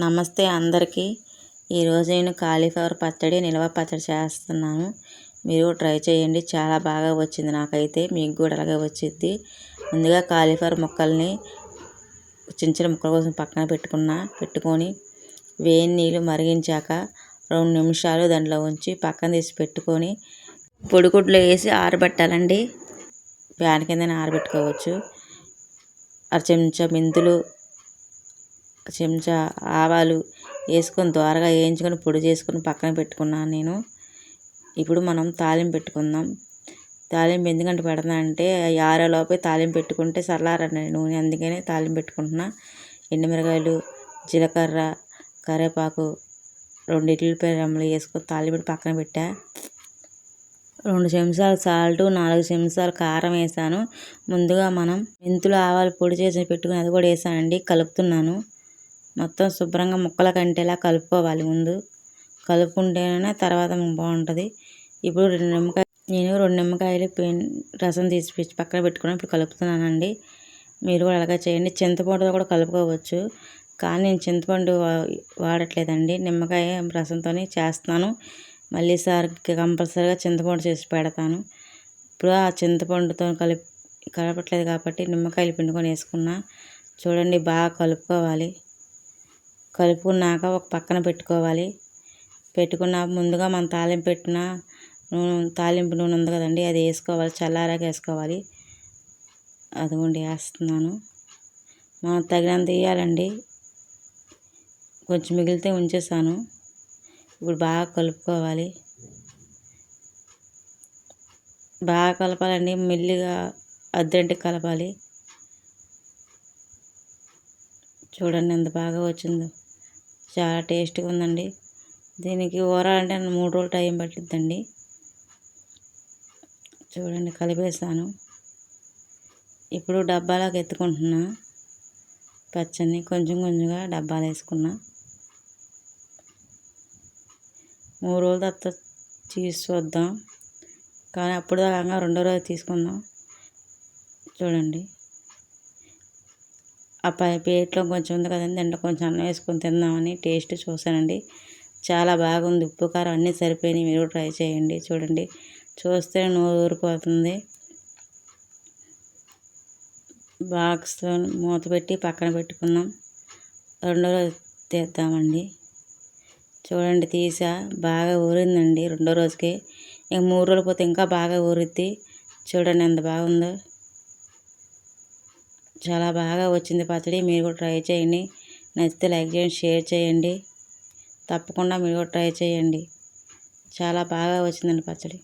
నమస్తే అందరికీ. ఈరోజు నేను కాలీఫ్లవర్ పచ్చడి నిల్వ పచ్చడి చేస్తున్నాను. మీరు ట్రై చేయండి. చాలా బాగా వచ్చింది నాకైతే. మీకు కూడా అలాగే వచ్చింది ముందుగా కాలీఫ్లవర్ ముక్కల్ని చిన్న చిన్న ముక్కల కోసం పక్కన పెట్టుకున్న పెట్టుకొని వేడి నీళ్ళు మరిగించాక రెండు నిమిషాలు దాంట్లో ఉంచి పక్కన తీసి పెట్టుకొని పొడిగుడ్లు వేసి ఆరబెట్టాలండి. ఫ్యాన్ కింద ఆరబెట్టుకోవచ్చు. అర చెంచా మెంతులు చెంచా ఆవాలు వేసుకొని దోరగా వేయించుకొని పొడి చేసుకొని పక్కన పెట్టుకున్నాను నేను. ఇప్పుడు మనం తాలింపు పెట్టుకుందాం. తాలింపు ఎందుకంటే పెడతా అంటే ఆరేలోపే తాలింపు పెట్టుకుంటే చల్లారండి నూనె. అందుకనే తాలింపు పెట్టుకుంటున్నా. ఎండుమిరకాయలు జీలకర్ర కరివేపాకు రెండు ఇడ్లీపాయ రెమ్మలు వేసుకొని తాలింపు పక్కన పెట్టా. రెండు చెంచాలు సాల్ట్ నాలుగు చెంచాలు కారం వేసాను. ముందుగా మనం మెంతులు ఆవాలు పొడి చేసి పెట్టుకుని అది కూడా వేసానండి. కలుపుతున్నాను. మొత్తం శుభ్రంగా ముక్కల కంటేలా కలుపుకోవాలి ముందు. కలుపుకుంటేనే తర్వాత బాగుంటుంది. ఇప్పుడు రెండు నిమ్మకాయ నేను రెండు నిమ్మకాయలు రసం తీసి పక్కన పెట్టుకుని ఇప్పుడు కలుపుతున్నానండి. మీరు కూడా అలాగే చేయండి. చింతపండుతో కూడా కలుపుకోవచ్చు. కానీ నేను చింతపండు వాడట్లేదండి. నిమ్మకాయ రసంతో చేస్తున్నాను. మళ్ళీ సార్ కంపల్సరీగా చింతపండు చేసి పెడతాను. ఇప్పుడు ఆ చింతపండుతో కలిపి కలపట్లేదు కాబట్టి నిమ్మకాయలు పిండుకొని వేసుకున్నా. చూడండి బాగా కలుపుకోవాలి. కలుపుకున్నాక ఒక పక్కన పెట్టుకోవాలి. పెట్టుకున్న ముందుగా మనం తాలింపు పెట్టిన నూనె తాలింపు నూనె ఉంది కదండి అది వేసుకోవాలి చల్లారాక వేసుకోవాలి. అదిగోండి వేస్తున్నాను. మనం తగినంత వేయాలండి. కొంచెం మిగిలితే ఉంచేసాను. ఇప్పుడు బాగా కలుపుకోవాలి. బాగా కలపాలండి మెల్లిగా అద్దెంటి కలపాలి. చూడండి ఎంత బాగా వచ్చిందో. చాలా టేస్ట్గా ఉందండి. దీనికి ఊరాలంటే మూడు రోజులు టైం పట్టిద్దండి. చూడండి కలిపేసాను ఇప్పుడు డబ్బాలోకి ఎత్తుకుంటున్నా. పచ్చని కొంచెం కొంచెంగా డబ్బాలు వేసుకున్నా. మూడు రోజుల తర్వాత తీసి చూద్దాం. కానీ అప్పుడు దాకా రెండో రోజు తీసుకుందాం. చూడండి. ఆ పై ప్లేట్లో కొంచెం ఉంది కదండి దాంట్లో కొంచెం అన్నం వేసుకొని తిందామని టేస్ట్ చూశానండి. చాలా బాగుంది ఉప్పు కారం అన్నీ సరిపోయినాయి మీరు ట్రై చేయండి చూడండి. చూస్తే నోరు ఊరిపోతుంది. బాక్స్లో మూత పెట్టి పక్కన పెట్టుకున్నాం రెండో రోజు తీద్దామండి. చూడండి తీసా బాగా ఊరిందండి. రెండో రోజుకి ఇంక మూడు రోజులు పోతే ఇంకా బాగా ఊరిద్ది. చూడండి ఎంత బాగుందో. చాలా బాగా వచ్చింది పచ్చడి. మీరు కూడా ట్రై చేయండి. నచ్చితే లైక్ చేయండి షేర్ చేయండి. తప్పకుండా మీరు కూడా ట్రై చేయండి. చాలా బాగా వచ్చిందండి పచ్చడి.